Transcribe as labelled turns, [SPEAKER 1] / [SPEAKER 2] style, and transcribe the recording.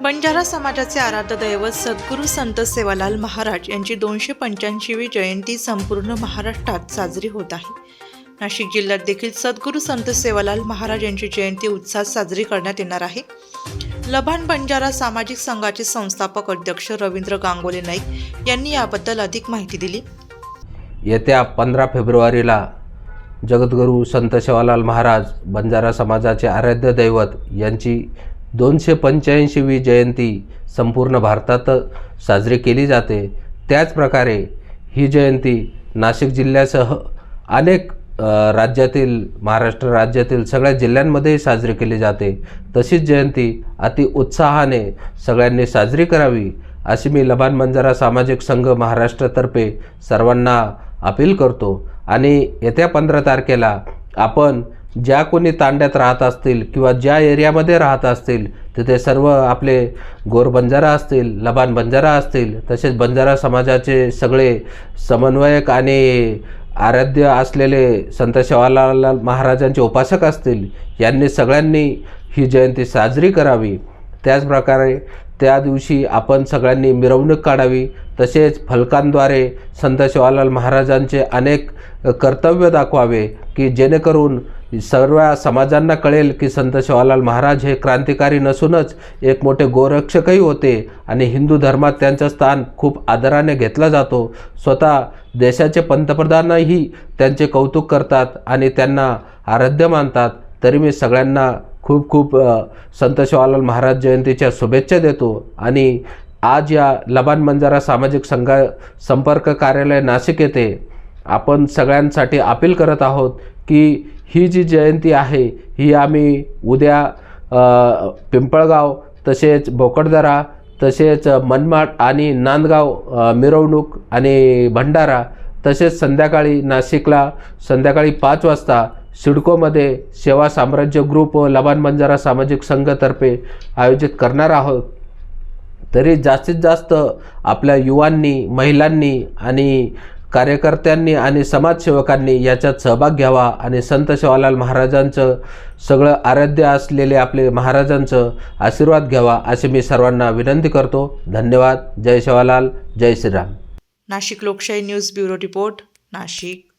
[SPEAKER 1] बंजारा समाजाचे आराध्य दैवत सद्गुरू संत सेवालाल महाराज यांची दोनशे पंच्याऐंशीवी जयंती संपूर्ण महाराष्ट्रात साजरी होत आहे. नाशिक जिल्ह्यात देखील सद्गुरू संत सेवालाल महाराज यांची जयंती उत्साहात साजरी करण्यात येणार आहे. लभान बंजारा सामाजिक संघाचे संस्थापक अध्यक्ष रवींद्र गांगोले नाईक यांनी याबद्दल अधिक माहिती दिली.
[SPEAKER 2] येत्या पंधरा फेब्रुवारीला जगद्गुरू संत सेवालाल महाराज बंजारा समाजाचे आराध्य दैवत यांची दोनशे पंच्याऐंशीवी जयंती संपूर्ण भारतात साजरी केली जाते. त्याचप्रकारे ही जयंती नाशिक जिल्ह्यासह अनेक राज्यातील महाराष्ट्र राज्यातील सगळ्या जिल्ह्यांमध्येही साजरी केली जाते. तशीच जयंती अति उत्साहाने सगळ्यांनी साजरी करावी अशी मी लबान मंजारा सामाजिक संघ महाराष्ट्रातर्फे सर्वांना अपील करतो. आणि येत्या पंधरा तारखेला आपण ज्या कोणी तांड्यात राहत असतील किंवा ज्या एरियामध्ये राहत असतील तिथे सर्व आपले गोर बंजारा असतील लबान बंजारा असतील तसेच बंजारा समाजाचे सगळे समन्वयक आणि आराध्य असलेले संत सेवालाल महाराजांचे उपासक असतील यांनी सगळ्यांनी ही जयंती साजरी करावी. त्याचप्रकारे त्या दिवशी आपण सगळ्यांनी मिरवणूक काढावी. तसेच फलकांद्वारे संत शिवालाल महाराजांचे अनेक कर्तव्य दाखवावे की जेणेकरून सर्व समाजांना कळेल की संत शिवालाल महाराज हे क्रांतिकारी नसूनच एक मोठे गोरक्षकही होते आणि हिंदू धर्मात त्यांचं स्थान खूप आदराने घेतला जातो. स्वतः देशाचे पंतप्रधानही त्यांचे कौतुक करतात आणि त्यांना आराध्य मानतात. तरी मी सगळ्यांना खूप खूप संत शिवालाल महाराज जयंतीच्या शुभेच्छा देतो आणि आज या लबान मंजारा सामाजिक संघा संपर्क कार्यालय नाशिक येथे आपण सगळ्यांसाठी अपील करत आहोत की ही जी जयंती आहे ही आम्ही उद्या पिंपळगाव तसेच बोकडदरा तसेच मनमाड आणि नांदगाव मिरवणूक आणि भंडारा तसेच संध्याकाळी नाशिकला संध्याकाळी पाच वाजता सिडकोमध्ये सेवा साम्राज्य ग्रुप लबान बंजारा सामाजिक संघतर्फे आयोजित करणार आहोत. तरी जास्तीत जास्त आपल्या युवांनी महिलांनी आणि कार्यकर्त्यांनी आणि समाजसेवकांनी याच्यात सहभाग घ्यावा आणि संत शिवालाल महाराजांचं सगळं आराध्य असलेले आपले महाराजांचं आशीर्वाद घ्यावा असे मी सर्वांना विनंती करतो. धन्यवाद. जय शिवालाल. जय श्रीराम.
[SPEAKER 1] नाशिक लोकशाही न्यूज ब्युरो रिपोर्ट नाशिक.